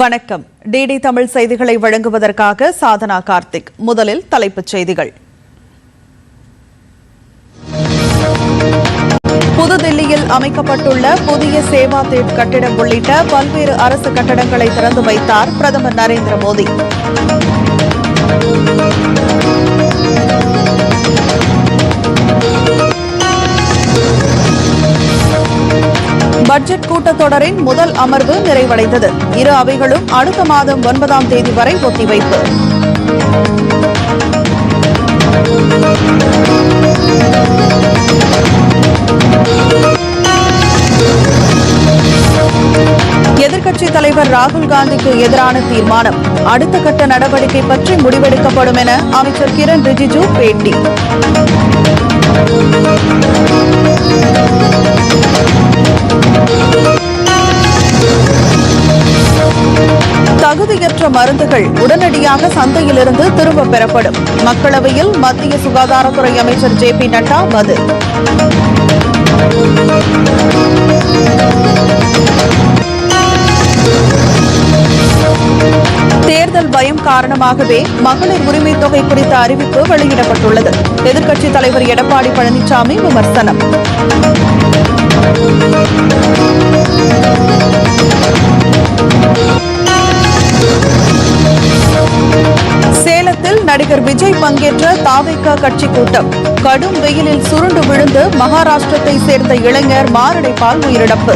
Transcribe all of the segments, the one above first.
வணக்கம். டிடி தமிழ் செய்திகளை வழங்குவதற்காக சாதனா கார்த்திக். முதலில் தலைப்புச் செய்திகள். புதுதில்லியில் அமைக்கப்பட்டுள்ள புதிய சேவா தீட் கட்டிடம் உள்ளிட்ட பல்வேறு அரசு கட்டடங்களை திறந்து வைத்தார் பிரதமர் நரேந்திர மோடி. பட்ஜெட் கூட்டத்தொடரின் முதல் அமர்வு நிறைவடைந்தது. இரு அவைகளும் அடுத்த மாதம் ஒன்பதாம் தேதி வரை ஒத்திவைப்பு. எதிர்க்கட்சித் தலைவர் ராகுல் காந்திக்கு எதிரான தீர்மானம். அடுத்த கட்ட நடவடிக்கை பற்றி முடிவெடுக்கப்படும் என அமைச்சர் கிரண் ரிஜிஜு பேட்டி. தகுதியற்ற மருந்துகள் உடனடியாக சந்தையிலிருந்து திரும்பப் பெறப்படும். மக்களவையில் மத்திய சுகாதாரத்துறை அமைச்சர் ஜே பி நட்டா பதில் தேர்தல் பயம் காரணமாகவே மகளிர் உரிமை தொகை குறித்த அறிவிப்பு வெளியிடப்பட்டுள்ளது. எதிர்க்கட்சித் தலைவர் எடப்பாடி பழனிசாமி விமர்சனம். சேலத்தில் நடிகர் விஜய் பங்கேற்ற தாவேக்கா கட்சி கூட்டம். கடும் வெயிலில் சுருண்டு விழுந்து மகாராஷ்டிரத்தை சேர்ந்த இளைஞர் மாரடைப்பால் உயிரிழப்பு.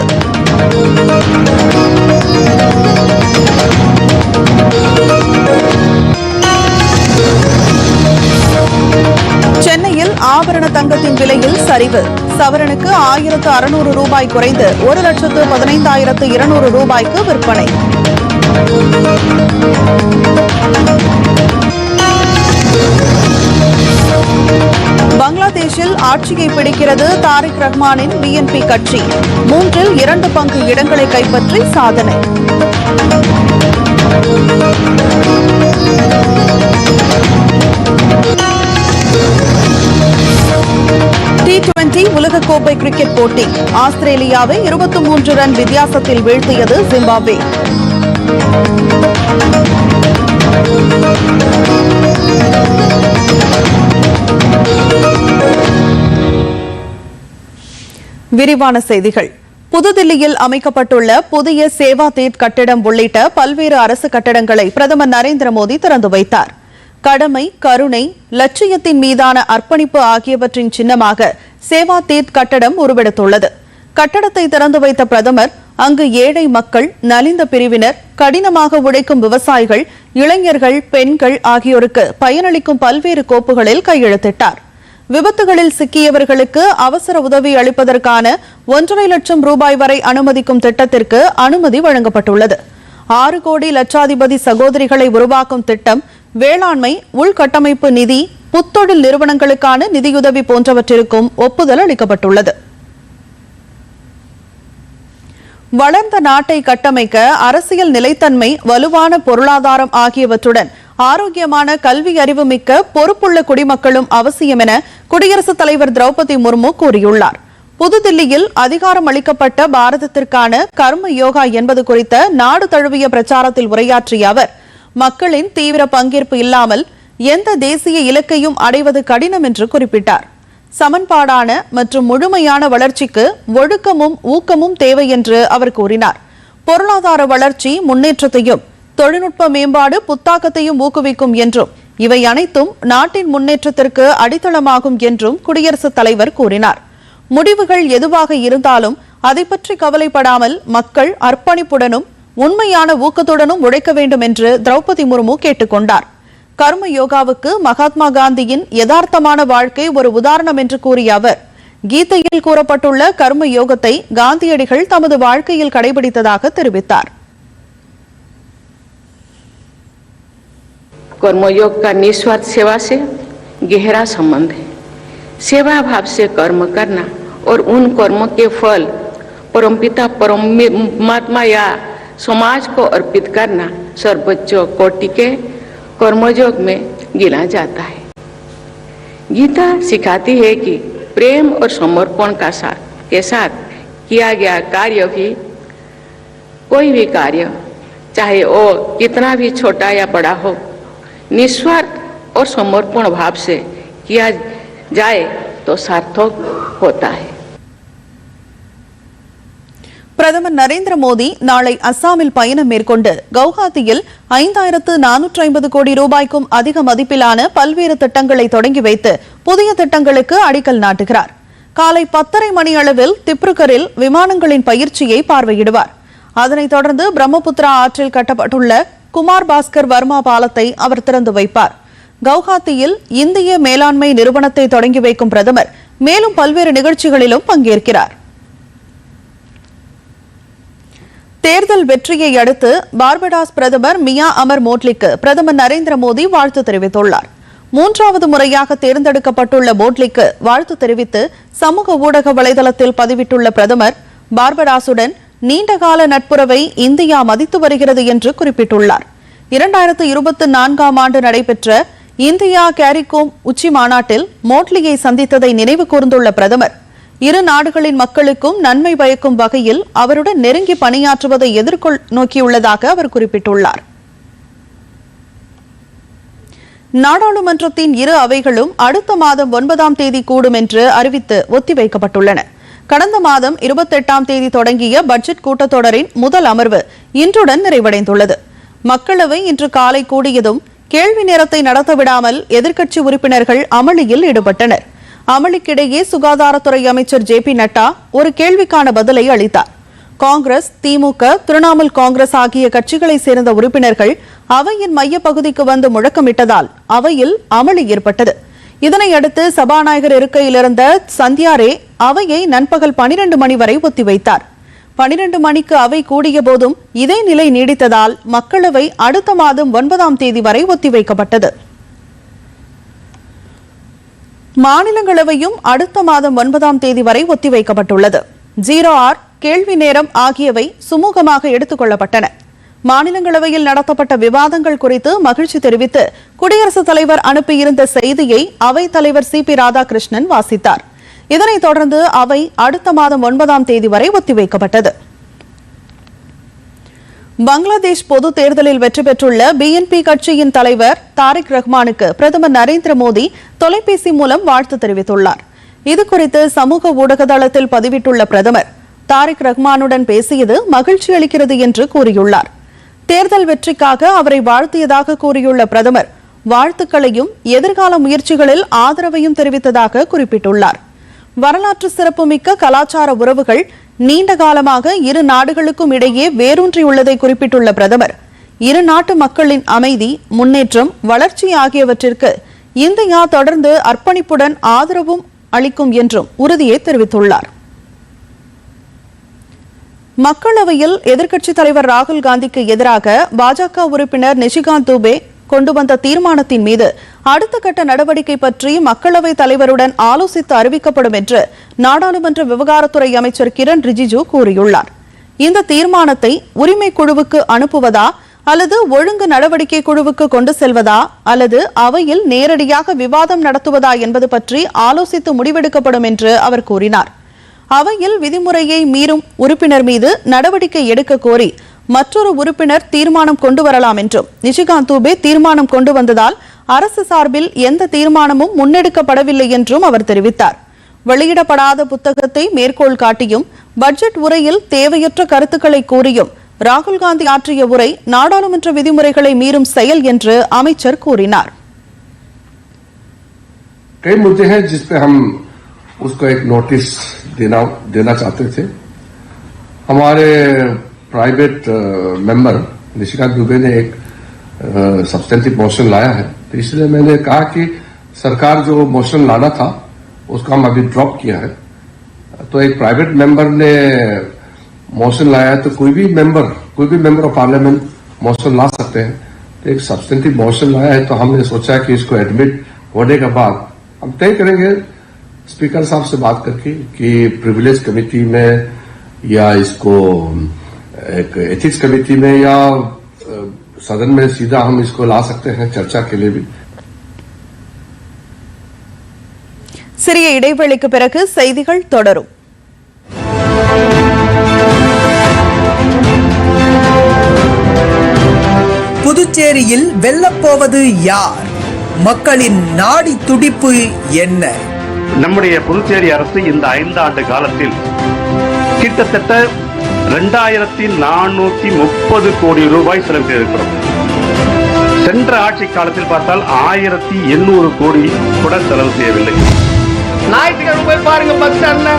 சென்னையில் ஆபரண தங்கத்தின் விலையில் சரிவு. சவரனுக்கு ஆயிரத்து அறுநூறு ரூபாய் குறைந்து ஒரு லட்சத்து பதினைந்தாயிரத்து இருநூறு ரூபாய்க்கு விற்பனை. பங்களாதேஷில் ஆட்சியை பிடிக்கிறது தாரிக் ரஹ்மானின் பிஎன்பி கட்சி. மூன்றில் இரண்டு பங்கு இடங்களை கைப்பற்றி சாதனை. டி டுவெண்டி உலகக்கோப்பை கிரிக்கெட் போட்டி. ஆஸ்திரேலியாவை இருபத்தி மூன்று ரன் வித்தியாசத்தில் வீழ்த்தியது ஜிம்பாப்வே விரிவான செய்திகள். புதுதில்லியில் அமைக்கப்பட்டுள்ள புதிய சேவா தீட் கட்டிடம் உள்ளிட்ட பல்வேறு அரசு கட்டடங்களை பிரதமர் நரேந்திர மோடி திறந்து வைத்தார். கடமை கருணை லட்சியத்தின் மீதான அர்ப்பணிப்பு ஆகியவற்றின் சின்னமாக சேவா தீட் கட்டடம் உருவெடுத்துள்ளது. கட்டடத்தை திறந்து வைத்த பிரதமர் அங்கு ஏழை மக்கள் நலிந்த பிரிவினர் கடினமாக உழைக்கும் விவசாயிகள் இளைஞர்கள் பெண்கள் ஆகியோருக்கு பயனளிக்கும் பல்வேறு கோப்புகளில் கையெழுத்திட்டார். விபத்துகளில் சிக்கியவர்களுக்கு அவசர உதவி அளிப்பதற்கான ஒன்றரை லட்சம் ரூபாய் வரை அனுமதிக்கும் திட்டத்திற்கு அனுமதி வழங்கப்பட்டுள்ளது. ஆறு கோடி லட்சாதிபதி சகோதரிகளை உருவாக்கும் திட்டம் வேளாண்மை உள்கட்டமைப்பு நிதி புத்தொழில் நிறுவனங்களுக்கான நிதியுதவி போன்றவற்றிற்கும் ஒப்புதல் அளிக்கப்பட்டுள்ளது. வளர்ந்த நாட்டை கட்டமைக்க அரசியல் நிலைத்தன்மை வலுவான பொருளாதாரம் ஆகியவற்றுடன் ஆரோக்கியமான கல்வி அறிவு மிக்க பொறுப்புள்ள குடிமக்களும் அவசியம் என குடியரசுத் தலைவர் திரௌபதி முர்மு கூறியுள்ளார். புதுதில்லியில் அதிகாரம் அளிக்கப்பட்ட பாரதத்திற்கான கர்ம யோகா என்பது குறித்த நாடு தழுவிய பிரச்சாரத்தில் உரையாற்றிய அவர் மக்களின் தீவிர பங்கேற்பு இல்லாமல் எந்த தேசிய இலக்கையும் அடைவது கடினம் என்று குறிப்பிட்டார். சமன்பாடான மற்றும் முழுமையான வளர்ச்சிக்கு ஒழுக்கமும் ஊக்கமும் தேவை என்று அவர் கூறினார். பொருளாதார வளர்ச்சி முன்னேற்றத்தையும் தொழில்நுட்ப மேம்பாடு புத்தாக்கத்தையும் ஊக்குவிக்கும் என்றும் இவை அனைத்தும் நாட்டின் முன்னேற்றத்திற்கு அடித்தளமாகும் என்றும் குடியரசுத் தலைவர் கூறினார். முடிவுகள் எதுவாக இருந்தாலும் அதை பற்றி கவலைப்படாமல் மக்கள் அர்ப்பணிப்புடனும் உண்மையான ஊக்கத்துடனும் உழைக்க வேண்டும் என்று திரௌபதி முர்மு கேட்டுக்கொண்டார். கர்ம யோகாவுக்கு மகாத்மா காந்தியின் யதார்த்தமான வாழ்க்கை ஒரு உதாரணம் என்று கூறிய அவர் கீதையில் கூறப்பட்டுள்ள கர்ம யோகத்தை காந்தியடிகள் தமது வாழ்க்கையில் கடைபிடித்ததாக தெரிவித்தார் कर्मयोग का निस्वार्थ सेवा से गहरा संबंध है सेवा भाव से कर्म करना और उन कर्मों के फल परमपिता परमात्मा या समाज को अर्पित करना सर्वोच्च कोटि के कर्मयोग में गिना जाता है। गीता सिखाती है कि प्रेम और समर्पण का साथ, के साथ किया गया कार्य भी, कोई भी कार्य, चाहे वो कितना भी छोटा या बड़ा हो, निस्वार्थ और समर्पण भाव से किया जाए तो सार्थक होता है। பிரதமர் நரேந்திர மோடி நாளை அஸ்ஸாமில் பயணம் மேற்கொண்டு கவுஹாத்தியில் ஐந்தாயிரத்து நானூற்று ஐம்பது கோடி ரூபாய்க்கும் அதிக மதிப்பிலான பல்வேறு திட்டங்களை தொடங்கி வைத்து புதிய திட்டங்களுக்கு அடிக்கல் நாட்டுகிறார். காலை பத்தரை மணி அளவில் திப்ருகரில் விமானங்களின் பயிற்சியை பார்வையிடுவார். அதனைத் தொடர்ந்து பிரம்மபுத்திரா ஆற்றில் கட்டப்பட்டுள்ள குமார் பாஸ்கர் வர்மா பாலத்தை அவர் திறந்து வைப்பார். கவுஹாத்தியில் இந்திய மேலாண்மை நிறுவனத்தை தொடங்கி வைக்கும் பிரதமர் மேலும் பல்வேறு நிகழ்ச்சிகளிலும் பங்கேற்கிறார். தேர்தல் வெற்றியை அடுத்து பார்படாஸ் பிரதமர் மியா அமர் மோட்லிக்கு பிரதமர் நரேந்திர மோடி வாழ்த்து தெரிவித்துள்ளார். மூன்றாவது முறையாக தேர்ந்தெடுக்கப்பட்டுள்ள மோட்லிக்கு வாழ்த்து தெரிவித்து சமூக ஊடக வலைதளத்தில் பதிவிட்டுள்ள பிரதமர் பார்படாசுடன் நீண்டகால நட்புறவை இந்தியா மதித்து வருகிறது என்று குறிப்பிட்டுள்ளார். இரண்டாயிரத்து இருபத்தி நான்காம் ஆண்டு நடைபெற்ற இந்தியா கேரிகோம் உச்சி மாநாட்டில் மோட்லியை சந்தித்ததை நினைவு கூர்ந்துள்ள பிரதமர் இரு நாடுகளின் மக்களுக்கும் நன்மை பயக்கும் வகையில் அவருடன் நெருங்கி பணியாற்றுவதை எதிர்கொள் நோக்கியுள்ளதாக அவர் குறிப்பிட்டுள்ளார். நாடாளுமன்றத்தின் இரு அவைகளும் அடுத்த மாதம் ஒன்பதாம் தேதி கூடும் என்று அறிவித்து ஒத்திவைக்கப்பட்டுள்ளன. கடந்த மாதம் இருபத்தெட்டாம் தேதி தொடங்கிய பட்ஜெட் கூட்டத்தொடரின் முதல் அமர்வு இன்றுடன் நிறைவடைந்துள்ளது. மக்களவை இன்று காலை கூடியதும் கேள்வி நேரத்தை நடத்த விடாமல் எதிர்க்கட்சி உறுப்பினர்கள் அமளியில் ஈடுபட்டனர். அமளிக்கிடையே சுகாதாரத்துறை அமைச்சர் ஜே பி நட்டா ஒரு கேள்விக்கான பதிலை அளித்தார். காங்கிரஸ் திமுக திரிணாமுல் காங்கிரஸ் ஆகிய கட்சிகளைச் சேர்ந்த உறுப்பினர்கள் அவையின் மையப்பகுதிக்கு வந்து முழக்கமிட்டதால் அவையில் அமளி ஏற்பட்டது. இதனையடுத்து சபாநாயகர் இருக்கையிலிருந்த சந்தியாரே அவையை நண்பகல் பனிரெண்டு மணி வரை ஒத்திவைத்தார். பனிரெண்டு மணிக்கு அவை கூடிய போதும் இதே நிலை நீடித்ததால் மக்களவை அடுத்த மாதம் ஒன்பதாம் தேதி வரை ஒத்திவைக்கப்பட்டது. மாநிலங்களவையும் அடுத்த மாதம் ஒன்பதாம் தேதி வரை ஒத்திவைக்கப்பட்டுள்ளது. ஜீரோ ஆர் கேள்வி நேரம் ஆகியவை சுமூகமாக எடுத்துக் கொள்ளப்பட்டன. மாநிலங்களவையில் நடத்தப்பட்ட விவாதங்கள் குறித்து மகிழ்ச்சி தெரிவித்து குடியரசுத் தலைவர் அனுப்பியிருந்த செய்தியை அவைத் தலைவர் சி பி ராதாகிருஷ்ணன் வாசித்தார். இதனைத் தொடர்ந்து அவை அடுத்த மாதம் ஒன்பதாம் தேதி வரை ஒத்திவைக்கப்பட்டது. பங்களாதேஷ் பொது தேர்தலில் வெற்றி பெற்றுள்ள பிஎன்பி கட்சியின் தலைவர் தாரிக் ரஹ்மானுக்கு பிரதமர் நரேந்திர மோடி தொலைபேசி மூலம் வாழ்த்து தெரிவித்துள்ளார். இதுகுறித்து சமூக ஊடக தளத்தில் பதிவிட்டுள்ள பிரதமர் தாரிக் ரஹ்மானுடன் பேசியது மகிழ்ச்சி அளிக்கிறது என்று கூறியுள்ளார். தேர்தல் வெற்றிக்காக அவரை வாழ்த்தியதாக கூறியுள்ள பிரதமர் வாழ்த்துக்களையும் எதிர்கால முயற்சிகளில் ஆதரவையும் தெரிவித்ததாக குறிப்பிட்டுள்ளார். வரலாற்று சிறப்புமிக்க கலாச்சார உறவுகள் நீண்ட காலமாக இரு நாடுகளுக்கும் இடையே வேரூன்றியுள்ளதை குறிப்பிட்டுள்ள பிரதமர் இரு நாட்டு மக்களின் அமைதி முன்னேற்றம் வளர்ச்சி ஆகியவற்றிற்கு இந்தியா தொடர்ந்து அர்ப்பணிப்புடன் ஆதரவும் அளிக்கும் என்றும் உறுதியை தெரிவித்துள்ளார். மக்களவையில் எதிர்க்கட்சித் தலைவர் ராகுல் காந்திக்கு எதிராக பாஜக உறுப்பினர் நிஷிகாந்த் துபே கொண்டு வந்த தீர்மானத்தின் மீது அடுத்த கட்ட நடவடிக்கை பற்றி மக்களவைத் தலைவருடன் ஆலோசித்து அறிவிக்கப்படும் என்று நாடாளுமன்ற விவகாரத்துறை அமைச்சர் கிரண் ரிஜிஜு கூறியுள்ளார். இந்த தீர்மானத்தை உரிமை குழுவுக்கு அனுப்புவதா அல்லது ஒழுங்கு நடவடிக்கை குழுவுக்கு கொண்டு செல்வதா அல்லது அவையில் நேரடியாக விவாதம் நடத்துவதா என்பது பற்றி ஆலோசித்து முடிவெடுக்கப்படும் என்று அவர் கூறினார். அவையில் விதிமுறையை மீறும் உறுப்பினர் மீது நடவடிக்கை எடுக்க கோரி மற்றொரு உறுப்பினர் தீர்மானம் கொண்டு வரலாம் என்றும் நிஷிகாந்த் தூபே தீர்மானம் கொண்டு வந்ததால் அரசு சார்பில் எந்த தீர்மானமும் முன்னெடுக்கப்படவில்லை என்றும் அவர் தெரிவித்தார் வெளியிடப்படாத புத்தகத்தை மேற்கோள் காட்டியும் பட்ஜெட் உரையில் தேவையற்ற கருத்துக்களை கூறியும் ராகுல் காந்தி ஆற்றிய உரை நாடாளுமன்ற விதிமுறைகளை மீறும் செயல் என்று அமைச்சர் கூறினார் कई मुद्दे हैं जिस पे हम उसको एक नोटिस देना देना चाहते थे हमारे प्राइवेट मेंबर निशिकांत दुबे ने एक सब्सटेंटिव मोशन लाया है। तो इसलिए मैंने कहा कि सरकार जो मोशन लाना था, उसका हम अभी ड्रॉप किया है। तो एक प्राइवेट मेंबर ने मोशन लाया है तो कोई भी मेंबर कोई भी मेंबर ऑफ़ पार्लियामेंट मोशन ला सकते हैं। तो एक सब्सटेंटिव मोशन लाया है तो हमने सोचा कि इसको एडमिट होने के बाद हम तय करेंगे स्पीकर साहब से बात करके कि प्रिविलेज कमेटी में या इसको एक एथिक्स कमेटी में या अ, सदन में सीधा हम इसको ला सकते हैं चर्चा के लिए भी சிறிய இடைவெளிக்கு பிறகு செய்திகள் தொடரும் புதுச்சேரியில் வெல்லப்போவது யார் மக்களின் நாடி துடிப்பு என்ன நம்முடைய புதுச்சேரி அரசு இந்த ஐந்து ஆண்டு காலத்தில் கிட்டத்தட்ட ரெண்டாயிரத்தி நானூத்தி முப்பது கோடி ரூபாய் செலவு செய்திருக்கிறோம். சென்ற ஆட்சி காலத்தில் பார்த்தால் ஆயிரத்தி எண்ணூறு கோடி கூட செலவு செய்யவில்லை. ஞாயிற்றுக்கிழமை போய் பாருங்க பஸ் ஸ்டாண்ட்ல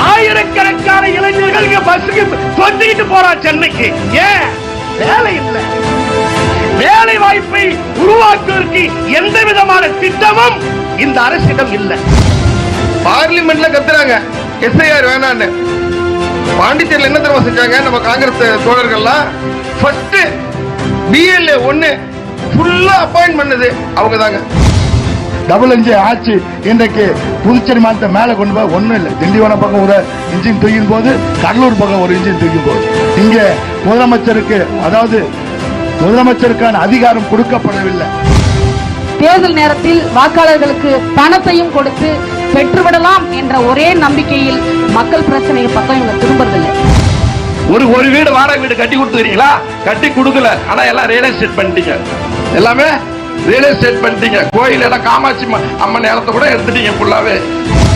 ஆயிரக்கணக்கான இளைஞர்கள் இங்க பஸ்ஸுக்கு தொத்திக்கிட்டு போறான் சென்னைக்கு. ஏன்? வேலை இல்லை. வேலை வாய்ப்பை உருவாக்குவதற்கு எந்த விதமான திட்டமும் இந்த அரசிடம் இல்லை. பார்லிமெண்ட்ல கத்துறாங்க. எஸ்ஐஆர் வேணான்னு. பாண்டிச்சேரியில் என்ன தெரியுமா செஞ்சாங்க? நம்ம காங்கிரஸ் தோழர்கள்லாம் ஃபர்ஸ்ட் பிஎல்ஏ ஒன்னு ஃபுல்லா அப்பாயிண்ட் பண்ணது அவங்க தாங்க டபுள் இன்ஜின் ஆட்சி இன்றைக்கு புதுச்சேரி மாநிலத்தை மேலே கொண்டு போய் ஒன்றும் இல்லை. திண்டிவனம் பக்கம் ஒரு இன்ஜின் தூக்கின் போது கடலூர் பக்கம் ஒரு இன்ஜின் தூக்கின் போது இங்கே முதலமைச்சருக்கு அதாவது முதலமைச்சருக்கான அதிகாரம் கொடுக்கப்படவில்லை. தேர்தல் நேரத்தில் வாக்காளர்களுக்கு பணத்தையும் கொடுத்து பெற்றுவிடலாம் என்ற ஒரே நம்பிக்கையில் மக்கள் பிரச்சனையை பக்கம் இவங்க திரும்புறதில்லை. ஒரு ஒரு வீடு வாடகை வீடு கட்டி கொடுத்துறீங்களா கட்டி கொடுக்கல. ஆனா எல்லாம் ரியல் எஸ்டேட் பண்ணிட்டீங்க. எல்லாமே ரியல் எஸ்டேட் பண்ணிட்டீங்க. கோயில் இடம் காமாட்சி அம்ம- அம்மன் இடத்த கூட எடுத்துட்டீங்க ஃபுல்லாவே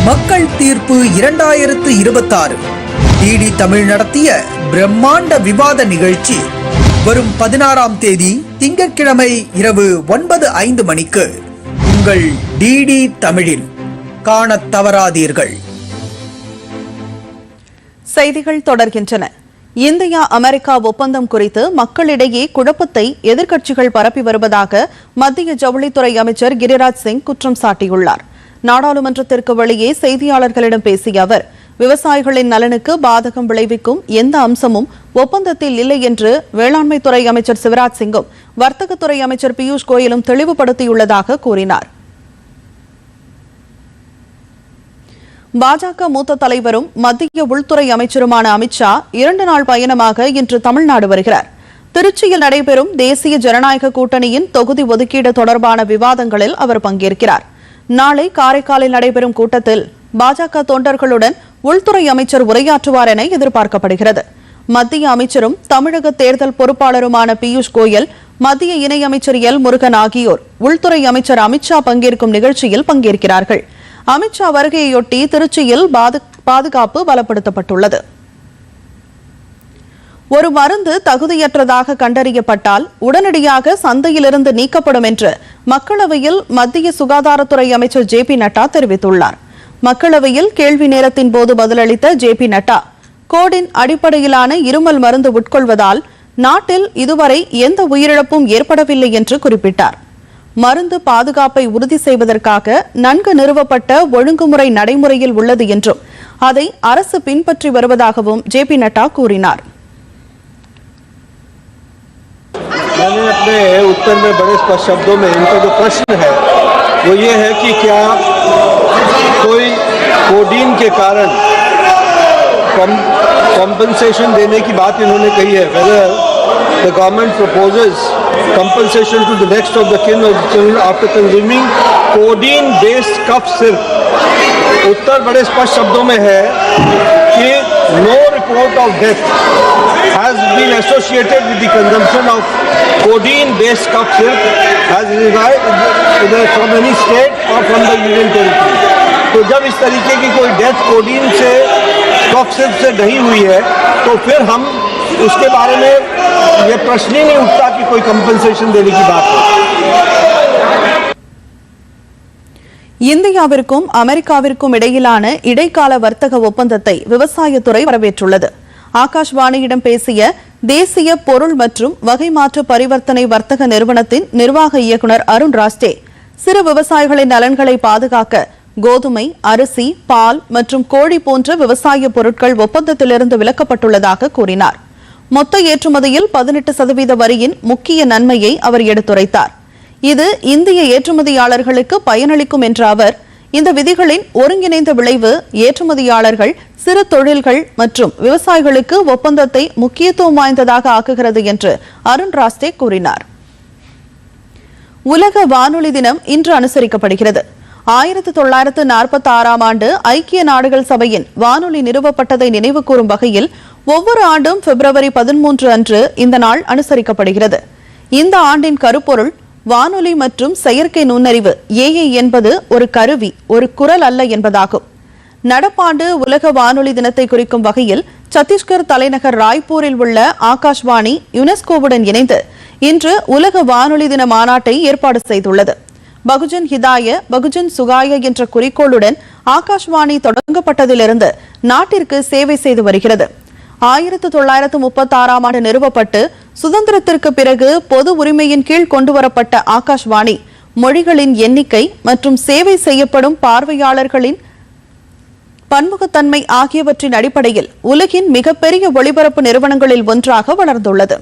மக்கள் தீர்ப்பு இரண்டாயிரத்து இருபத்தாறு. டிடி தமிழ் நடத்திய பிரம்மாண்ட விவாத நிகழ்ச்சி. வரும் பதினாறாம் தேதி திங்கட்கிழமை இரவு ஒன்பது ஐந்து மணிக்கு. உங்கள் டிடி தமிழில். காணத் தவறாதீர்கள். செய்திகள் தொடர்கின்றன. இந்தியா அமெரிக்கா ஒப்பந்தம் குறித்து மக்களிடையே குழப்பத்தை எதிர்க்கட்சிகள் பரப்பி வருவதாக மத்திய ஜவுளித்துறை அமைச்சர் கிரிராஜ் சிங் குற்றம் சாட்டியுள்ளார். நாடாளுமன்றத்திற்கு வெளியே செய்தியாளர்களிடம் பேசிய அவர் விவசாயிகளின் நலனுக்கு பாதகம் விளைவிக்கும் எந்த அம்சமும் ஒப்பந்தத்தில் இல்லை என்று வேளாண்மைத்துறை அமைச்சர் சிவராஜ் சிங்கும் வர்த்தகத்துறை அமைச்சர் பியூஷ் கோயலும் தெளிவுபடுத்தியுள்ளதாக கூறினார். பாஜக மூத்த தலைவரும் மத்திய உள்துறை அமைச்சருமான அமித்ஷா இரண்டு நாள் பயணமாக இன்று தமிழ்நாடு வருகிறார். திருச்சியில் நடைபெறும் தேசிய ஜனநாயக கூட்டணியின் தொகுதி ஒதுக்கீடு தொடர்பான விவாதங்களில் அவர் பங்கேற்கிறார். நாளை காரைக்காலில் நடைபெறும் கூட்டத்தில் பாஜக தொண்டர்களுடன் உள்துறை அமைச்சர் உரையாற்றுவார் என எதிர்பார்க்கப்படுகிறது. மத்திய அமைச்சரும் தமிழக தேர்தல் பொறுப்பாளருமான பியூஷ் கோயல் மத்திய இணையமைச்சர் எல் முருகன் ஆகியோர் உள்துறை அமைச்சர் அமித்ஷா பங்கேற்கும் நிகழ்ச்சியில் பங்கேற்கிறார்கள். அமித்ஷா வருகையொட்டி திருச்சியில் பாதுகாப்பு பலப்படுத்தப்பட்டுள்ளது. ஒரு மருந்து தகுதியற்றதாக கண்டறியப்பட்டால் உடனடியாக சந்தையிலிருந்து நீக்கப்படும் என்று மக்களவையில் மத்திய சுகாதாரத்துறை அமைச்சர் ஜே பி நட்டா தெரிவித்துள்ளார். மக்களவையில் கேள்வி நேரத்தின் போது பதிலளித்த ஜே பி நட்டா கோடின் அடிப்படையிலான இருமல் மருந்து உட்கொள்வதால் நாட்டில் இதுவரை எந்த உயிரிழப்பும் ஏற்படவில்லை என்று குறிப்பிட்டார். மருந்து பாதுகாப்பை உறுதி செய்வதற்காக நன்கு நிறுவப்பட்ட ஒழுங்குமுறை நடைமுறையில் உள்ளது என்றும் அதை அரசு பின்பற்றி வருவதாகவும் ஜே பி நட்டா கூறினார் मैंने अपने उत्तर में बड़े स्पष्ट शब्दों में इनका जो प्रश्न है वो ये है कि क्या कोई कोडीन के कारण कॉम्पनसेशन देने की बात इन्होंने कही है whether the government proposes compensation to the next of the kin of the children after consuming codeine based cough syrup. उत्तर बड़े स्पष्ट शब्दों में है कि no report of death has been associated with the consumption of codeine based cough syrup has received from any state और from the union territory तो जब इस तरीके की कोई डेथ कोडीन से कप सिर्फ़ से नहीं हुई है तो फिर हम उसके बारे में ये प्रश्न ही नहीं उठता कि कोई कंपनसेशन देने की बात हो இந்தியாவிற்கும் அமெரிக்காவிற்கும் இடையிலான இடைக்கால வர்த்தக ஒப்பந்தத்தை விவசாயத்துறை வரவேற்றுள்ளது ஆகாஷ்வாணியிடம் பேசிய தேசிய பொருள் மற்றும் வகை மாற்று பரிவர்த்தனை வர்த்தக நிறுவனத்தின் நிர்வாக இயக்குநர் அருண் ராஸ்டே சிறு விவசாயிகளின் நலன்களை பாதுகாக்க கோதுமை அரிசி பால் மற்றும் கோழி போன்ற விவசாய பொருட்கள் ஒப்பந்தத்திலிருந்து விலக்கப்பட்டுள்ளதாக கூறினார் மொத்த ஏற்றுமதியில் பதினெட்டு சதவீத வரியின் முக்கிய நன்மையை அவர் எடுத்துரைத்தார். இது இந்திய ஏற்றுமதியாளர்களுக்கு பயனளிக்கும் என்ற அவர் இந்த விதிகளின் ஒருங்கிணைந்த விளைவு ஏற்றுமதியாளர்கள் சிறு தொழில்கள் மற்றும் விவசாயிகளுக்கு ஒப்பந்தத்தை முக்கியத்துவம் வாய்ந்ததாக ஆக்குகிறது என்று அருண் ராஸ்தே கூறினார். உலக வானொலி தினம் இன்று அனுசரிக்கப்படுகிறது. ஆயிரத்தி தொள்ளாயிரத்து நாற்பத்தி ஆறாம் ஆண்டு ஐக்கிய நாடுகள் சபையின் வானொலி நிறுவப்பட்டதை நினைவு கூறும் வகையில் ஒவ்வொரு ஆண்டும் பிப்ரவரி பதிமூன்று அன்று இந்த நாள் அனுசரிக்கப்படுகிறது. இந்த ஆண்டின் கருப்பொருள் வானொலி மற்றும் செயற்கை நுண்ணறிவு ஏஐ என்பது ஒரு கருவி ஒரு குரல் அல்ல என்பதாகும். நடப்பாண்டு உலக வானொலி தினத்தை குறிக்கும் வகையில் சத்தீஸ்கர் தலைநகர் ராய்ப்பூரில் உள்ள ஆகாஷ்வாணி யுனெஸ்கோவுடன் இணைந்து இன்று உலக வானொலி தின மாநாட்டை ஏற்பாடு செய்துள்ளது. பகுஜன் ஹிதாய பகுஜன் சுகாய என்ற குறிக்கோளுடன் ஆகாஷ்வாணி தொடங்கப்பட்டதிலிருந்து நாட்டிற்கு சேவை செய்து வருகிறது. ஆயிரத்து தொள்ளாயிரத்து முப்பத்தாறாம் ஆண்டு நிறுவப்பட்டு சுதந்திரத்திற்கு பிறகு பொது உரிமையின் கீழ் கொண்டுவரப்பட்ட ஆகாஷ்வாணி மொழிகளின் எண்ணிக்கை மற்றும் சேவை செய்யப்படும் பார்வையாளர்களின் பன்முகத்தன்மை ஆகியவற்றின் அடிப்படையில் உலகின் மிகப்பெரிய ஒளிபரப்பு நிறுவனங்களில் ஒன்றாக வளர்ந்துள்ளது.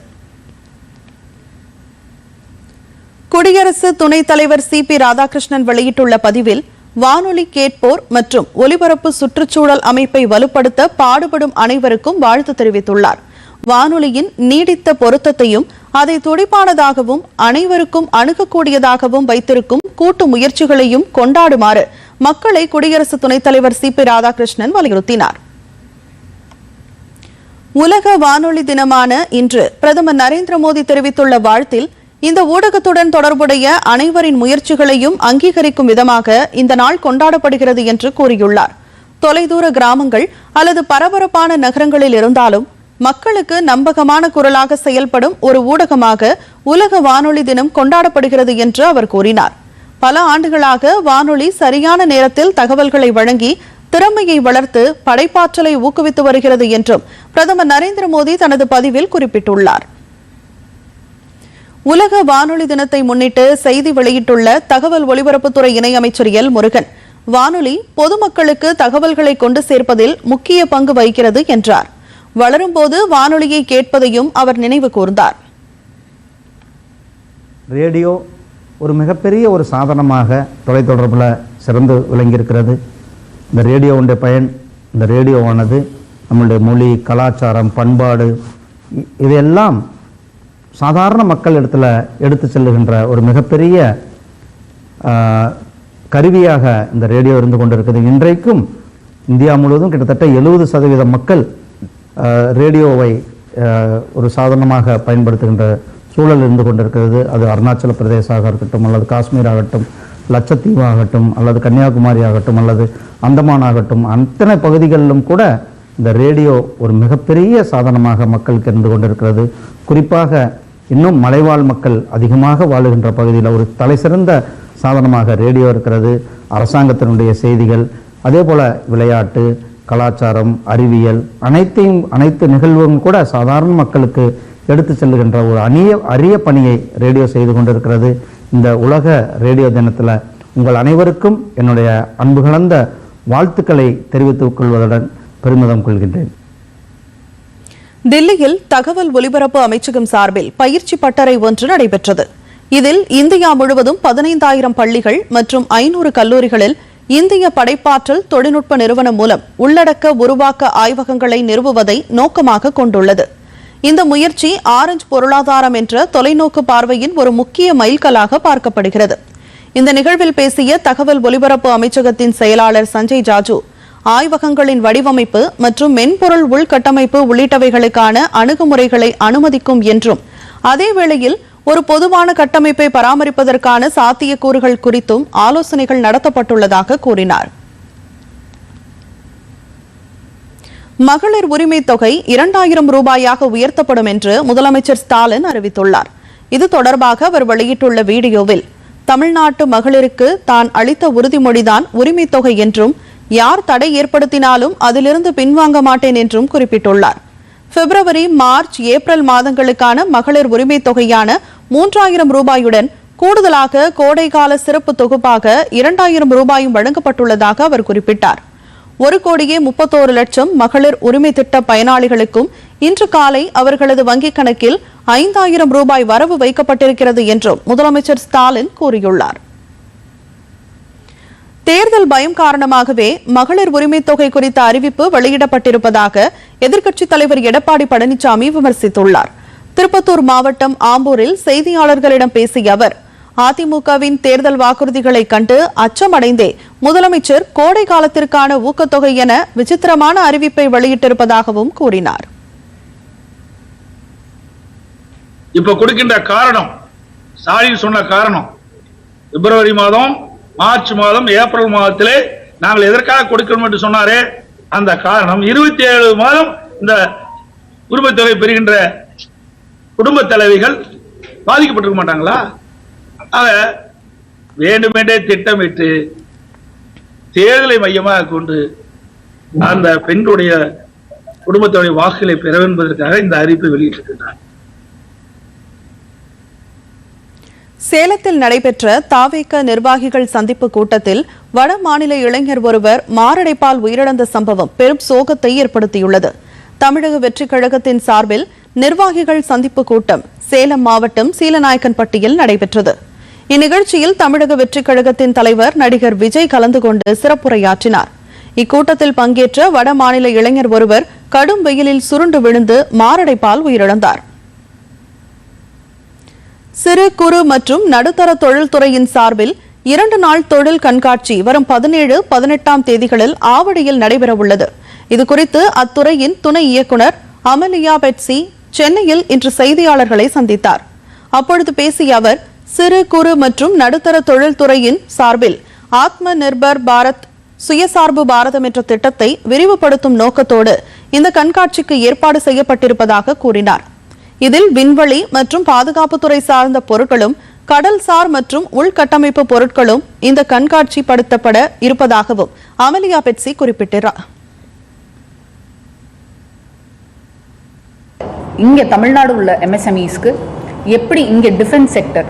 குடியரசு துணைத் தலைவர் சி பி ராதாகிருஷ்ணன் வெளியிட்டுள்ள பதிவில் வானொலி கேட்போர் மற்றும் ஒலிபரப்பு சுற்றுச்சூழல் அமைப்பை வலுப்படுத்த பாடுபடும் அனைவருக்கும் வாழ்த்து தெரிவித்துள்ளார். வானொலியின் நீடித்த பொருத்தத்தையும் அதை துடிப்பானதாகவும் அனைவருக்கும் அணுகக்கூடியதாகவும் வைத்திருக்கும் கூட்டு முயற்சிகளையும் கொண்டாடுமாறு மக்களை குடியரசு துணைத் தலைவர் சி. பி. ராதாகிருஷ்ணன் வலியுறுத்தினார். உலக வானொலி தினமான இன்று பிரதமர் நரேந்திர மோடி தெரிவித்துள்ள வாழ்த்தில் இந்த ஊடகத்துடன் தொடர்புடைய அனைவரின் முயற்சிகளையும் அங்கீகரிக்கும் விதமாக இந்த நாள் கொண்டாடப்படுகிறது என்று கூறியுள்ளார். தொலைதூர கிராமங்கள் அல்லது பரபரப்பான நகரங்களில் இருந்தாலும் மக்களுக்கு நம்பகமான குரலாக செயல்படும் ஒரு ஊடகமாக உலக வானொலி தினம் கொண்டாடப்படுகிறது என்று அவர் கூறினார். பல ஆண்டுகளாக வானொலி சரியான நேரத்தில் தகவல்களை வழங்கி திறமையை வளர்த்து படைப்பாற்றலை ஊக்குவித்து வருகிறது என்றும் பிரதமர் நரேந்திர மோடி தனது பதிவில் குறிப்பிட்டுள்ளார். உலக வானொலி தினத்தை முன்னிட்டு செய்தி வெளியிட்டுள்ள தகவல் ஒலிபரப்புத்துறை இணையமைச்சர் எல் முருகன். வானொலி பொதுமக்களுக்கு தகவல்களை கொண்டு சேர்ப்பதில் முக்கிய பங்கு வகிக்கிறது என்றார். வளரும்போது வானொலியை கேட்பதையும் அவர் நினைவு கூர்ந்தார். ரேடியோ ஒரு மிகப்பெரிய ஒரு சாதனமாக தொலைத்தொடர்பில் சிறந்து விளங்கியிருக்கிறது. இந்த ரேடியோவுடைய பயன் இந்த ரேடியோவானது நம்மளுடைய மொழி கலாச்சாரம் பண்பாடு இதையெல்லாம் சாதாரண மக்கள் இடத்துல எடுத்து செல்லுகின்ற ஒரு மிகப்பெரிய கருவியாக இந்த ரேடியோ இருந்து கொண்டிருக்குது. இன்றைக்கும் இந்தியா முழுவதும் கிட்டத்தட்ட எழுபது சதவீத மக்கள் ரேடியோவை ஒரு சாதனமாக பயன்படுத்துகின்ற சூழல் இருந்து கொண்டிருக்கிறது. அது அருணாச்சல பிரதேசாக இருக்கட்டும் அல்லது காஷ்மீர் ஆகட்டும் லட்சத்தீவு ஆகட்டும் அல்லது கன்னியாகுமரி ஆகட்டும் அல்லது அந்தமான் ஆகட்டும் அத்தனை பகுதிகளிலும் கூட இந்த ரேடியோ ஒரு மிகப்பெரிய சாதனமாக மக்களுக்கு இருந்து கொண்டிருக்கிறது. குறிப்பாக இன்னும் மலைவாழ் மக்கள் அதிகமாக வாழுகின்ற பகுதியில் ஒரு தலைசிறந்த சாதனமாக ரேடியோ இருக்கிறது அரசாங்கத்தினுடைய செய்திகள் அதே போல விளையாட்டு கலாச்சாரம் அறிவியல் அனைத்தையும் அனைத்து நிகழ்வும் கூட சாதாரண மக்களுக்கு எடுத்து செல்லுகின்ற ஒரு அணிய அரிய பணியை ரேடியோ செய்து கொண்டிருக்கிறது. இந்த உலக ரேடியோ தினத்தில் உங்கள் அனைவருக்கும் என்னுடைய அன்பு கலந்த வாழ்த்துக்களை தெரிவித்துக் கொள்வதுடன் பெருமிதம் கொள்கின்றேன். தில்லியில் தகவல் ஒலிபரப்பு அமைச்சகம் சார்பில் பயிற்சி பட்டறை ஒன்று நடைபெற்றது. இதில் இந்தியா முழுவதும் பதினைந்தாயிரம் பள்ளிகள் மற்றும் ஐநூறு கல்லூரிகளில் இந்திய படைப்பாற்றல் தொழில்நுட்ப நிறுவனம் மூலம் உள்ளடக்க உருவாக்க ஆய்வகங்களை நிறுவுவதை நோக்கமாக கொண்டுள்ளது. இந்த முயற்சி ஆரஞ்சு பொருளாதாரம் என்ற தொலைநோக்கு பார்வையின் ஒரு முக்கிய மைல்கல்லாக பார்க்கப்படுகிறது. இந்த நிகழ்வில் பேசிய தகவல் ஒலிபரப்பு அமைச்சகத்தின் செயலாளர் சஞ்சய் ஜாஜு ஆய்வகங்களின் வடிவமைப்பு மற்றும் மென்பொருள் உள்கட்டமைப்பு உள்ளிட்டவைகளுக்கான அணுகுமுறைகளை அனுமதிக்கும் என்றும் அதே வேளையில் ஒரு பொதுவான கட்டமைப்பை பராமரிப்பதற்கான சாத்தியக்கூறுகள் குறித்தும் ஆலோசனைகள் நடத்தப்பட்டுள்ளதாக கூறினார். மகளிர் உரிமை தொகை இரண்டாயிரம் ரூபாயாக உயர்த்தப்படும் என்று முதலமைச்சர் ஸ்டாலின் அறிவித்துள்ளார். இது தொடர்பாக அவர் வெளியிட்டுள்ள வீடியோவில் தமிழ்நாட்டு மகளிருக்கு தான் அளித்த உறுதிமொழிதான் உரிமை தொகை என்றும் யார் தடை ஏற்படுத்தினாலும் அதிலிருந்து பின்வாங்க மாட்டேன் என்றும் குறிப்பிட்டுள்ளார். பிப்ரவரி மார்ச் ஏப்ரல் மாதங்களுக்கான மகளிர் உரிமை தொகையான மூன்றாயிரம் ரூபாயுடன் கூடுதலாக கோடைகால சிறப்பு தொகுப்பாக இரண்டாயிரம் ரூபாயும் வழங்கப்பட்டுள்ளதாக அவர் குறிப்பிட்டார். ஒரு கோடியே முப்பத்தோரு லட்சம் மகளிர் உரிமை திட்ட பயனாளிகளுக்கும் இன்று காலை அவர்களது வங்கிக் கணக்கில் ஐந்தாயிரம் ரூபாய் வரவு வைக்கப்பட்டிருக்கிறது என்றும் முதலமைச்சர் ஸ்டாலின் கூறியுள்ளார். தேர்தல் பயம் காரணமாகவே மகளிர் உரிமைத் தொகை குறித்த அறிவிப்பு வெளியிடப்பட்டிருப்பதாக எதிர்க்கட்சித் தலைவர் எடப்பாடி பழனிசாமி விமர்சித்துள்ளார். திருப்பத்தூர் மாவட்டம் ஆம்பூரில் செய்தியாளர்களிடம் பேசிய அவர் அதிமுகவின் தேர்தல் வாக்குறுதிகளை கண்டு அச்சமடைந்தே முதலமைச்சர் கோடை காலத்திற்கான ஊக்கத்தொகை என விசித்திரமான அறிவிப்பை வெளியிட்டிருப்பதாகவும் கூறினார். இப்ப கொடுக்கின்ற காரணம் ஸ்டாலின் சொன்ன காரணம் பிப்ரவரி மாதம் மார்ச் மாதம் ஏப்ரல் மாதத்திலே நாங்கள் எதற்காக கொடுக்கணும் என்று சொன்னாரே அந்த காரணம் இருபத்தி ஏழு மாதம் இந்த குடும்பத் தொகை பெறுகின்ற குடும்ப தலைவிகள் பாதிக்கப்பட்டிருக்க மாட்டாங்களா? ஆக வேண்டுமென்றே திட்டமிட்டு தேர்தலை மையமாக கொண்டு அந்த பெண்களுடைய குடும்பத்துடைய வாக்குகளை பெற என்பதற்காக இந்த அறிவிப்பை வெளியிட்டிருக்கிறார். சேலத்தில் நடைபெற்ற தாவேக்க நிர்வாகிகள் சந்திப்பு கூட்டத்தில் வட மாநில இளைஞர் ஒருவர் மாரடைப்பால் உயிரிழந்த சம்பவம் பெரும் சோகத்தை ஏற்படுத்தியுள்ளது. தமிழக வெற்றிக் கழகத்தின் சார்பில் நிர்வாகிகள் சந்திப்பு கூட்டம் சேலம் மாவட்டம் சீலநாயக்கன்பட்டியில் நடைபெற்றது. இந்நிகழ்ச்சியில் தமிழக வெற்றிக் கழகத்தின் தலைவர் நடிகர் விஜய் கலந்து கொண்டு சிறப்புரையாற்றினார். இக்கூட்டத்தில் பங்கேற்ற வட மாநில இளைஞர் ஒருவர் கடும் வெயிலில் சுருண்டு விழுந்து மாரடைப்பால் உயிரிழந்தார். சிறு குறு மற்றும் நடுத்தர தொழில்துறையின் சார்பில் இரண்டு நாள் தொழில் கண்காட்சி வரும் பதினேழு பதினெட்டாம் தேதிகளில் ஆவடியில் நடைபெறவுள்ளது. இதுகுறித்து அத்துறையின் துணை இயக்குனர் அமலியா பெட்சி சென்னையில் இன்று செய்தியாளர்களை சந்தித்தார். அப்பொழுது பேசிய அவர் சிறு குறு மற்றும் நடுத்தர தொழில்துறையின் சார்பில் ஆத்ம நிர்பர் பாரத் சுயசார்பு பாரதம் என்ற திட்டத்தை விரிவுபடுத்தும் நோக்கத்தோடு இந்த கண்காட்சிக்கு ஏற்பாடு செய்யப்பட்டிருப்பதாக கூறினார். இதில் விண்வெளி மற்றும் பாதுகாப்புத்துறை சார்ந்த பொருட்களும் கடல்சார் மற்றும் உள்கட்டமைப்பு பொருட்களும் இந்த கண்காட்சிப்படுத்தப்பட இருப்பதாகவும் அமலியா பெட்சி குறிப்பிட்டார். இங்கே தமிழ்நாடு உள்ள எம்எஸ்எம்இஸ்க்கு எப்படி இங்கே டிஃபென்ஸ் செக்டர்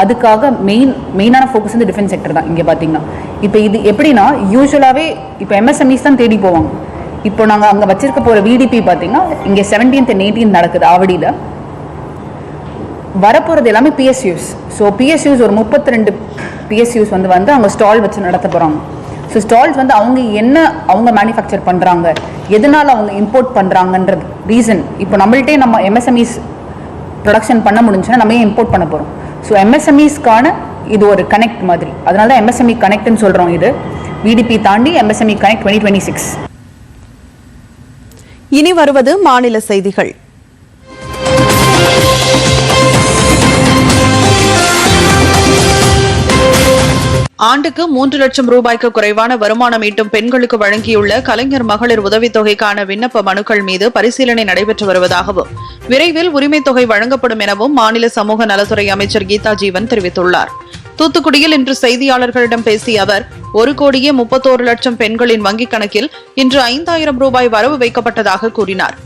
அதுக்காக மெயின் மெயினான ஃபோக்கஸ் வந்து டிஃபென்ஸ் செக்டர் தான் இங்கே பார்த்தீங்கன்னா. இப்போ இது எப்படின்னா யூஸ்வலாகவே இப்போ எம்எஸ்எம்இஸ் தான் தேடி போவாங்க. இப்போ நாங்கள் அங்கே வச்சிருக்க போகிற விடிபி பார்த்தீங்கன்னா இங்கே செவன்டீன்த் அண்ட் எயிட்டீன் நடக்குது ஆவடியில். வரப்போகிறது எல்லாமே பிஎஸ்யூஸ் ஸோ பிஎஸ்யூஸ் ஒரு முப்பத்தி ரெண்டு பிஎஸ்யூஸ் வந்து வந்து அவங்க ஸ்டால் வச்சு நடத்த போகிறாங்க ஸோ ஸ்டால்ஸ் வந்து அவங்க என்ன அவங்க மேனுஃபேக்சர் பண்ணுறாங்க எதனால் அவங்க இம்போர்ட் பண்ணுறாங்கன்றது ரீசன் இப்போ நம்மள்ட்டே நம்ம எம்எஸ்எம்இஸ் ப்ரொடக்ஷன் பண்ண முடிஞ்சுன்னா நம்ம ஏன் இம்போர்ட் பண்ண போகிறோம் ஸோ எம்எஸ்எம்இஸ்க்கான இது ஒரு கனெக்ட் மாதிரி. அதனால தான் எம்எஸ்எம்இ கனெக்ட்னு சொல்கிறோம் இது. விடிபி தாண்டி MSME connect twenty twenty six இனி வருவது மாநில செய்திகள். ஆண்டுக்கு மூன்று லட்சம் ரூபாய்க்கு குறைவான வருமானம் ஈட்டும் பெண்களுக்கு வழங்கியுள்ள கலைஞர் மகளிர் உதவித்தொகைக்கான விண்ணப்ப மனுக்கள் மீது பரிசீலனை நடைபெற்று வருவதாகவும் விரைவில் உரிமைத் தொகை வழங்கப்படும் எனவும் மாநில சமூக நலத்துறை அமைச்சர் கீதா ஜீவன் தெரிவித்துள்ளார். தூத்துக்குடியில் இன்று செய்தியாளர்களிடம் பேசிய அவர் ஒரு கோடியே முப்பத்தோரு லட்சம் பெண்களின் வங்கிக் கணக்கில் இன்று ஐந்தாயிரம் ரூபாய் வரவு வைக்கப்பட்டதாக கூறினார்.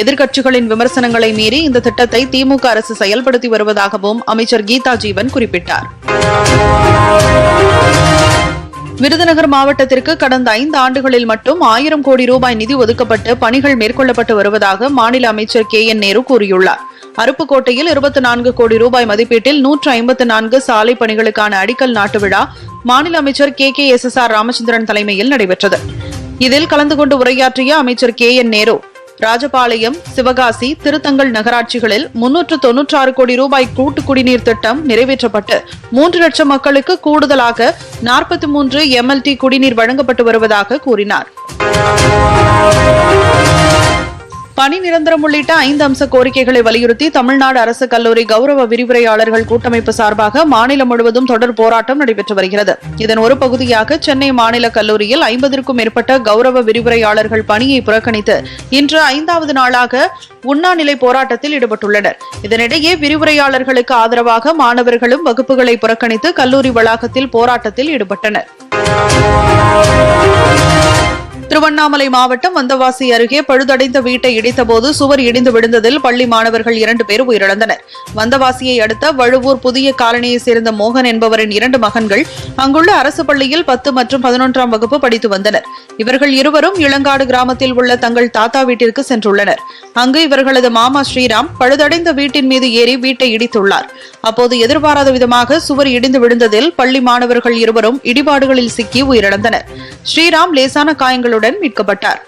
எதிர்க்கட்சிகளின் விமர்சனங்களை மீறி இந்த திட்டத்தை திமுக அரசு செயல்படுத்தி வருவதாகவும் அமைச்சர் கீதா ஜீவன் குறிப்பிட்டார். விருதுநகர் மாவட்டத்திற்கு கடந்த ஐந்து ஆண்டுகளில் மட்டும் ஆயிரம் கோடி ரூபாய் நிதி ஒதுக்கப்பட்டு பணிகள் மேற்கொள்ளப்பட்டு வருவதாக மாநில அமைச்சர் கே என் நேரு கூறியுள்ளார். அருப்புக்கோட்டையில் இருபத்தி நான்கு கோடி ரூபாய் மதிப்பீட்டில் நூற்று ஐம்பத்து நான்கு சாலை பணிகளுக்கான அடிக்கல் நாட்டு விழா மாநில அமைச்சர் K K S S R Ramachandran தலைமையில் நடைபெற்றது. இதில் கலந்து கொண்டு உரையாற்றிய அமைச்சர் கே என் நேரு ராஜபாளையம் சிவகாசி திருத்தங்கல் நகராட்சிகளில் முன்னூற்று தொன்னூற்றாறு கோடி ரூபாய் கூட்டு குடிநீர் திட்டம் நிறைவேற்றப்பட்டு மூன்று லட்சம் மக்களுக்கு கூடுதலாக நாற்பத்தி மூன்று எம்எல்டி குடிநீர் வழங்கப்பட்டு வருவதாக கூறினார். பணி நிரந்தரம் உள்ளிட்ட ஐந்து அம்ச கோரிக்கைகளை வலியுறுத்தி தமிழ்நாடு அரசு கல்லூரி கௌரவ விரிவுரையாளர்கள் கூட்டமைப்பு சார்பாக மாநிலம் முழுவதும் தொடர் போராட்டம் நடைபெற்று வருகிறது. இதன் ஒரு பகுதியாக சென்னை மாநில கல்லூரியில் ஐம்பதற்கும் மேற்பட்ட கௌரவ விரிவுரையாளர்கள் பணியை புறக்கணித்து இன்று ஐந்தாவது நாளாக உண்ணாநிலை போராட்டத்தில் ஈடுபட்டுள்ளனர். இதனிடையே விரிவுரையாளர்களுக்கு ஆதரவாக மாணவர்களும் வகுப்புகளை புறக்கணித்து கல்லூரி வளாகத்தில் போராட்டத்தில் ஈடுபட்டனர். திருவண்ணாமலை மாவட்டம் வந்தவாசி அருகே பழுதடைந்த வீட்டை இடித்தபோது சுவர் இடிந்து விழுந்ததில் பள்ளி மாணவர்கள் இரண்டு பேர் உயிரிழந்தனர். வந்தவாசியை அடுத்த வழுவூர் புதிய காலனியைச் சேர்ந்த மோகன் என்பவரின் இரண்டு மகன்கள் அங்குள்ள அரசு பள்ளியில் பத்து மற்றும் பதினொன்றாம் வகுப்பு படித்து வந்தனர். இவர்கள் இருவரும் இளங்காடு கிராமத்தில் உள்ள தங்கள் தாத்தா வீட்டிற்கு சென்றுள்ளனர். அங்கு இவர்களது மாமா ஸ்ரீராம் பழுதடைந்த வீட்டின் மீது ஏறி வீட்டை இடித்துள்ளார். அப்போது எதிர்பாராத விதமாக சுவர் இடிந்து விழுந்ததில் பள்ளி மாணவர்கள் இருவரும் இடிபாடுகளில் சிக்கி உயிரிழந்தனர். ஸ்ரீராம் லேசான காயங்கள் காயங்களுடன் மீட்கப்பட்டார்.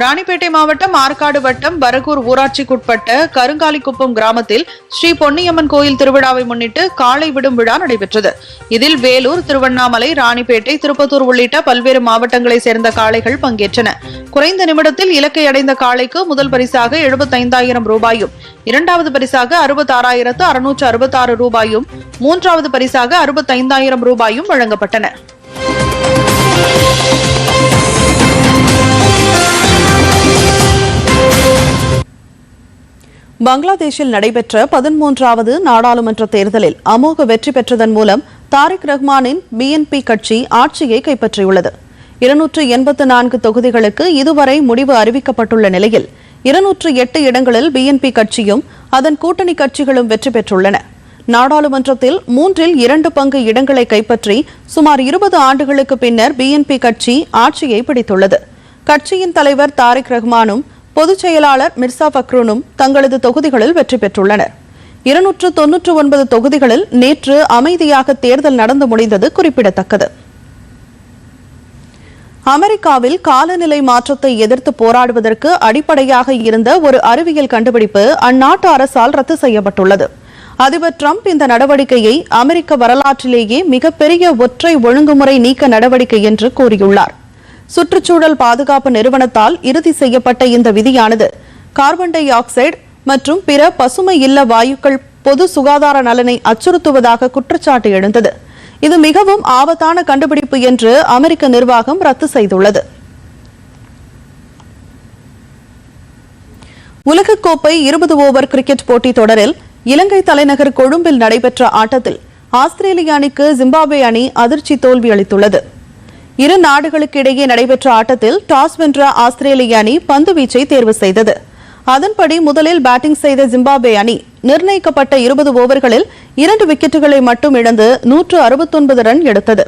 ராணிப்பேட்டை மாவட்டம் ஆற்காடு வட்டம் பரகூர் ஊராட்சிக்குட்பட்ட கருங்காலிக்குப்பம் கிராமத்தில் ஸ்ரீ பொன்னியம்மன் கோயில் திருவிழாவை முன்னிட்டு காளை விடும் விழா நடைபெற்றது. இதில் வேலூர் திருவண்ணாமலை ராணிப்பேட்டை திருப்பத்தூர் உள்ளிட்ட பல்வேறு மாவட்டங்களைச் சேர்ந்த காளைகள் பங்கேற்றன. குறைந்த நிமிடத்தில் இலக்கை அடைந்த காளைக்கு முதல் பரிசாக எழுபத்தைந்தாயிரம் ரூபாயும் இரண்டாவது பரிசாக அறுபத்தாறாயிரத்து அறுநூற்று அறுபத்தாறு ரூபாயும் மூன்றாவது பரிசாக அறுபத்தைந்தாயிரம் ரூபாயும் வழங்கப்பட்டன. பங்களாதேஷில் நடைபெற்ற பதிமூன்றாவது நாடாளுமன்ற தேர்தலில் அமோக வெற்றி பெற்றதன் மூலம் தாரிக் ரஹ்மானின் பிஎன்பி கட்சி ஆட்சியை கைப்பற்றியுள்ளது. இருநூற்று எண்பத்து நான்கு தொகுதிகளுக்கு இதுவரை முடிவு அறிவிக்கப்பட்டுள்ள நிலையில் இருநூற்று எட்டு இடங்களில் பிஎன்பி கட்சியும் அதன் கூட்டணி கட்சிகளும் வெற்றி பெற்றுள்ளன. நாடாளுமன்றத்தில் மூன்றில் இரண்டு பங்கு இடங்களை கைப்பற்றி சுமார் இருபது ஆண்டுகளுக்கு பின்னர் பிஎன்பி கட்சி ஆட்சியை பிடித்துள்ளது. கட்சியின் தலைவர் தாரிக் ரஹ்மானும் பொதுச் செயலாளர் மிர்சா ஃபக்ரூனும் தங்களது தொகுதிகளில் வெற்றி பெற்றுள்ளனர். இருநூற்று தொன்னூற்று ஒன்பது தொகுதிகளில் நேற்று அமைதியாக தேர்தல் நடந்து முடிந்தது குறிப்பிடத்தக்கது. அமெரிக்காவில் காலநிலை மாற்றத்தை எதிர்த்து போராடுவதற்கு அடிப்படையாக இருந்த ஒரு அறிவியல் கண்டுபிடிப்பு அந்நாட்டு அரசால் ரத்து செய்யப்பட்டுள்ளது. அதிபர் டிரம்ப் இந்த நடவடிக்கையை அமெரிக்க வரலாற்றிலேயே மிகப்பெரிய ஒற்றை ஒழுங்குமுறை நீக்க நடவடிக்கை என்று கூறியுள்ளார். சுற்றுச்சூழல் பாதுகாப்பு நிறுவனத்தால் இறுதி செய்யப்பட்ட இந்த விதியானது கார்பன் டை ஆக்சைடு மற்றும் பிற பசுமை இல்ல வாயுக்கள் பொது சுகாதார நலனை அச்சுறுத்துவதாக குற்றச்சாட்டு எழுந்தது. இது மிகவும் ஆபத்தான கண்டுபிடிப்பு என்று அமெரிக்க நிர்வாகம் ரத்து செய்துள்ளது. உலகக்கோப்பை இருபது ஓவர் கிரிக்கெட் போட்டி தொடரில் இலங்கை தலைநகர் கொழும்பில் நடைபெற்ற ஆட்டத்தில் ஆஸ்திரேலிய அணிக்கு ஜிம்பாப்வே அணி அதிர்ச்சி தோல்வி அளித்துள்ளது. இரு நாடுகளுக்கு இடையே நடைபெற்ற ஆட்டத்தில் டாஸ் வென்ற ஆஸ்திரேலிய அணி பந்து வீச்சை தேர்வு செய்தது. அதன்படி முதலில் பேட்டிங் செய்த ஜிம்பாப்வே அணி நிர்ணயிக்கப்பட்ட இருபது ஓவர்களில் இரண்டு விக்கெட்டுகளை மட்டும் இழந்து நூற்று அறுபத்தொன்பது ரன் எடுத்தது.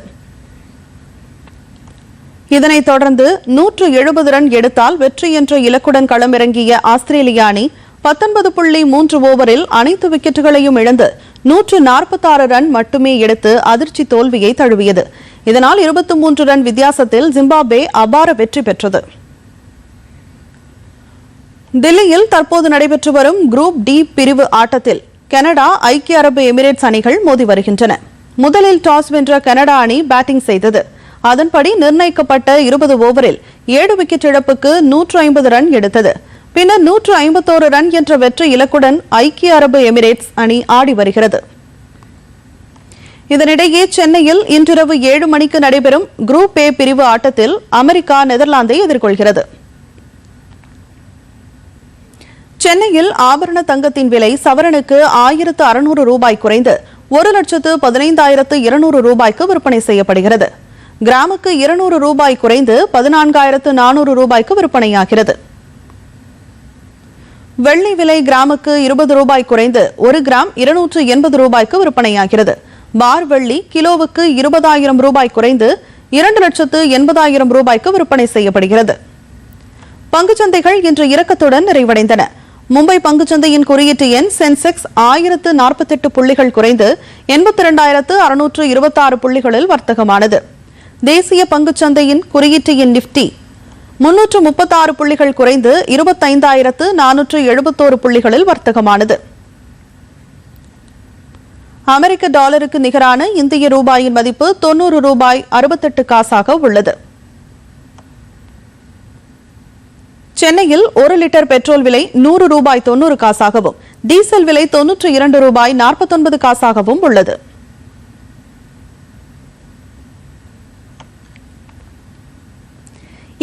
இதனைத் தொடர்ந்து நூற்று எழுபது ரன் எடுத்தால் வெற்றி என்ற இலக்குடன் களமிறங்கிய ஆஸ்திரேலிய அணி பத்தொன்பது புள்ளி மூன்று ஓவரில் அனைத்து விக்கெட்டுகளையும் இழந்து நூற்று நாற்பத்தாறு ரன் மட்டுமே எடுத்து அதிர்ச்சி தோல்வியை தழுவியது. இதனால் இருபத்தி மூன்று ரன் வித்தியாசத்தில் ஜிம்பாப்வே அபார வெற்றி பெற்றது. தில்லியில் தற்போது நடைபெற்று வரும் குரூப் டி பிரிவு ஆட்டத்தில் கனடா ஐக்கிய அரபு எமிரேட்ஸ் அணிகள் மோதி வருகின்றன. முதலில் டாஸ் வென்ற கனடா அணி பேட்டிங் செய்தது. அதன்படி நிர்ணயிக்கப்பட்ட இருபது ஓவரில் ஏழு விக்கெட் இழப்புக்கு நூற்று ஐம்பது ரன் எடுத்தது. பின்னர் நூற்று ஐம்பத்தோரு ரன் என்ற வெற்றி இலக்குடன் ஐக்கிய அரபு எமிரேட்ஸ் அணி ஆடி வருகிறது. இதனிடையே சென்னையில் இன்றிரவு ஏழு மணிக்கு நடைபெறும் குரூப் ஏ பிரிவு ஆட்டத்தில் அமெரிக்கா நெதர்லாந்தை எதிர்கொள்கிறது. சென்னையில் ஆபரண தங்கத்தின் விலை சவரனுக்கு ஆயிரத்து அறுநூறு ரூபாய் குறைந்து ஒரு லட்சத்து பதினைந்தாயிரத்து இருநூறு ரூபாய்க்கு விற்பனை செய்யப்படுகிறது. கிராமுக்கு இருநூறு ரூபாய் குறைந்து பதினான்காயிரத்து நானூறு ரூபாய்க்கு விற்பனையாகிறது. வெள்ளி விலை கிராமுக்கு இருபது ரூபாய் குறைந்து ஒரு கிராம் இருநூற்று எண்பது ரூபாய்க்கு விற்பனையாகிறது. பார் வெள்ளி கிலோவுக்கு இருபதாயிரம் ரூபாய் குறைந்து இரண்டு லட்சத்து எண்பதாயிரம் ரூபாய்க்கு விற்பனை செய்யப்படுகிறது. பங்குச்சந்தைகள் இன்று இறக்கத்துடன் நிறைவடைந்தன. மும்பை பங்குச்சந்தையின் குறியீட்டு எண் சென்செக்ஸ் ஆயிரத்து நாற்பத்தெட்டு புள்ளிகள் குறைந்து எண்பத்தி இரண்டாயிரத்து அறுநூற்று இருபத்தாறு புள்ளிகளில் வர்த்தகமானது. தேசிய பங்குச்சந்தையின் குறியீட்டு எண் நிப்டி முன்னூற்று முப்பத்தாறு புள்ளிகள் குறைந்து இருபத்தைந்தாயிரத்து நானூற்று எழுபத்தோரு புள்ளிகளில் வர்த்தகமானது. அமெரிக்க டாலருக்கு நிகரான இந்திய ரூபாயின் மதிப்பு தொன்னூறு ரூபாய் அறுபத்தெட்டு காசாக உள்ளது. சென்னையில் ஒரு லிட்டர் பெட்ரோல் விலை நூறு ரூபாய் தொன்னூறு காசாகவும் டீசல் விலை தொன்னூற்று இரண்டு ரூபாய் நாற்பத்தொன்பது காசாகவும் உள்ளது.